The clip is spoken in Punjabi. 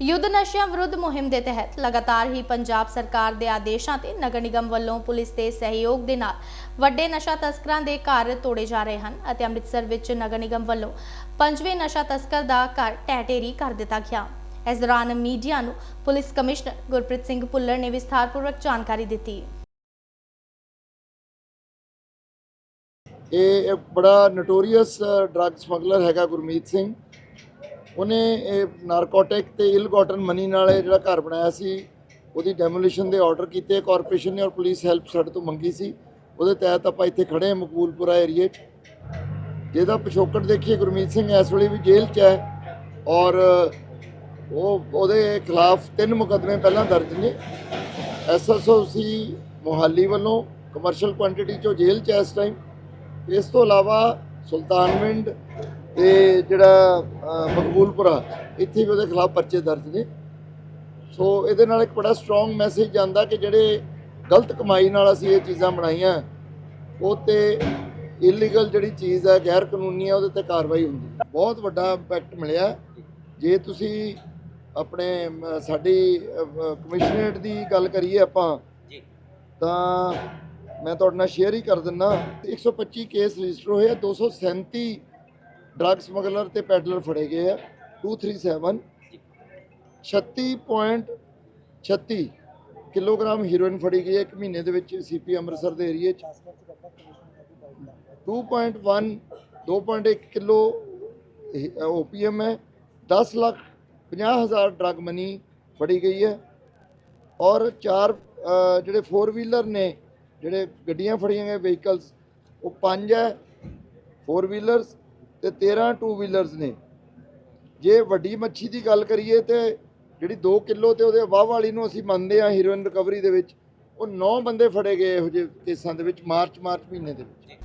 ਯੁੱਧ ਨਸ਼ਿਆਂ ਵਿਰੁੱਧ ਮੁਹਿੰਮ ਦੇ ਤਹਿਤ ਲਗਾਤਾਰ ਹੀ ਪੰਜਾਬ ਸਰਕਾਰ ਦੇ ਆਦੇਸ਼ਾਂ ਤੇ ਨਗਰ ਨਿਗਮ ਵੱਲੋਂ ਪੁਲਿਸ ਦੇ ਸਹਿਯੋਗ ਦੇ ਨਾਲ ਵੱਡੇ ਨਸ਼ਾ ਤਸਕਰਾਂ ਦੇ ਘਰ ਤੋੜੇ ਜਾ ਰਹੇ ਹਨ ਅਤੇ ਅੰਮ੍ਰਿਤਸਰ ਵਿੱਚ ਨਗਰ ਨਿਗਮ ਵੱਲੋਂ ਪੰਜਵੇਂ ਨਸ਼ਾ ਤਸਕਰ ਦਾ ਘਰ ਢਹਿ ਕਰ ਦਿੱਤਾ ਗਿਆ। ਇਸ ਦੌਰਾਨ ਮੀਡੀਆ ਨੂੰ ਪੁਲਿਸ ਕਮਿਸ਼ਨਰ ਗੁਰਪ੍ਰੀਤ ਸਿੰਘ ਭੁੱਲਰ ਨੇ ਵਿਸਥਾਰਪੂਰਵਕ ਜਾਣਕਾਰੀ ਦਿੱਤੀ। ਇਹ ਬੜਾ ਨੋਟੋਰੀਅਸ ਡਰੱਗ ਸਮਗਲਰ ਹੈਗਾ ਗੁਰਮੀਤ ਸਿੰਘ। ਉਹਨੇ ਇਹ ਨਾਰਕੋਟਿਕ ਤੇ ਇਲਗੋਟਨ ਮਨੀ ਨਾਲ ਇਹ ਜਿਹੜਾ ਘਰ ਬਣਾਇਆ ਸੀ, ਉਹਦੀ ਡੈਮੋਲੀਸ਼ਨ ਦੇ ਆਰਡਰ ਕੀਤੇ ਕਾਰਪੋਰੇਸ਼ਨ ਨੇ ਔਰ ਪੁਲਿਸ ਹੈਲਪ ਸਾਡੇ ਤੋਂ ਮੰਗੀ ਸੀ। ਉਹਦੇ ਤਹਿਤ ਆਪਾਂ ਇੱਥੇ ਖੜੇ ਹਾਂ, ਮਕਬੂਲਪੁਰਾ ਏਰੀਏ 'ਚ। ਜਿਹਦਾ ਪਿਛੋਕੜ ਦੇਖੀਏ, ਗੁਰਮੀਤ ਸਿੰਘ ਇਸ ਵੇਲੇ ਵੀ ਜੇਲ੍ਹ 'ਚ ਹੈ। ਔਰ ਉਹ, ਉਹਦੇ ਖਿਲਾਫ ਤਿੰਨ ਮੁਕੱਦਮੇ ਪਹਿਲਾਂ ਦਰਜ ਨੇ। ਐਸਐਸਓ ਸੀ ਮੋਹਾਲੀ ਵੱਲੋਂ ਕਮਰਸ਼ੀਅਲ ਕੁਆਂਟੀਟੀ 'ਚੋਂ ਜੇਲ੍ਹ 'ਚ ਹੈ ਇਸ ਟਾਈਮ ਇਸ ਤੋਂ ਇਲਾਵਾ ਸੁਲਤਾਨਵਿੰਡ ਤੇ ਜਿਹੜਾ ਮਕਬੂਲਪੁਰਾ ਇੱਥੇ ਵੀ ਉਹਦੇ ਖਿਲਾਫ ਪਰਚੇ ਦਰਜ ਨੇ ਸੋ ਇਹਦੇ ਨਾਲ ਇੱਕ ਬੜਾ ਸਟਰੋਂਗ ਮੈਸੇਜ ਜਾਂਦਾ ਕਿ ਜਿਹੜੇ ਗਲਤ ਕਮਾਈ ਨਾਲ ਅਸੀਂ ਇਹ ਚੀਜ਼ਾਂ ਬਣਾਈਆਂ ਉਹ ਤੇ ਇਲੀਗਲ ਜਿਹੜੀ ਚੀਜ਼ ਹੈ ਗੈਰ ਕਾਨੂੰਨੀ ਹੈ ਉਹਦੇ ਤੇ ਕਾਰਵਾਈ ਹੁੰਦੀ। ਬਹੁਤ ਵੱਡਾ ਇੰਪੈਕਟ ਮਿਲਿਆ ਜੇ ਤੁਸੀਂ ਆਪਣੇ ਸਾਡੀ ਕਮਿਸ਼ਨਰੇਟ ਦੀ ਗੱਲ ਕਰੀਏ ਆਪਾਂ ਜੀ। ਤਾਂ ਮੈਂ ਤੁਹਾਡੇ ਨਾਲ ਸ਼ੇਅਰ ਹੀ ਕਰ ਦਿੰਨਾ 125 ਕੇਸ ਰਜਿਸਟਰ ਹੋਏ ਆ 237 ਡਰੱਗ ਸਮਗਲਰ ਤੇ ਪੈਡਲਰ ਫੜੇ ਗਏ ਆ 237 36.36 ਕਿਲੋਗ੍ਰਾਮ ਹੀਰੋਇਨ ਫੜੀ ਗਈ ਹੈ, ਇੱਕ ਮਹੀਨੇ ਦੇ ਵਿੱਚ ਸੀਪੀ ਅੰਮ੍ਰਿਤਸਰ ਦੇ ਏਰੀਏ 'ਚ। 2.1 2.1 ਕਿਲੋ ਓਪੀਐਮ ਹੈ। 10 ਲੱਖ 50 ਹਜ਼ਾਰ ਡਰੱਗ ਮਨੀ ਫੜੀ ਗਈ ਹੈ। ਔਰ ਚਾਰ ਜਿਹੜੇ 4 ਵੀਲਰ ਨੇ, ਜਿਹੜੇ ਗੱਡੀਆਂ ਫੜੀਆਂ ਗਏ ਵਹੀਕਲਸ ਉਹ ਪੰਜ ਹੈ। 4 ਵੀਲਰਸ ਤੇ 13 ਟੂ ਵੀਲਰਸ ਨੇ। ਜੇ ਵੱਡੀ ਮੱਛੀ ਦੀ ਗੱਲ ਕਰੀਏ ਤੇ ਜਿਹੜੀ 2 ਕਿਲੋ ਤੇ ਉਹਦੇ ਅਬਾਵ ਵਾਲੀ ਨੂੰ ਅਸੀਂ ਮੰਨਦੇ ਹਾਂ ਹੀਰੋਇਨ ਰਿਕਵਰੀ ਦੇ ਵਿੱਚ, ਉਹ 9 ਬੰਦੇ ਫੜੇ ਗਏ ਇਹੋ ਜਿਹੇ ਕੇਸਾਂ ਦੇ ਵਿੱਚ ਮਾਰਚ ਮਾਰਚ ਮਹੀਨੇ ਦੇ ਵਿੱਚ।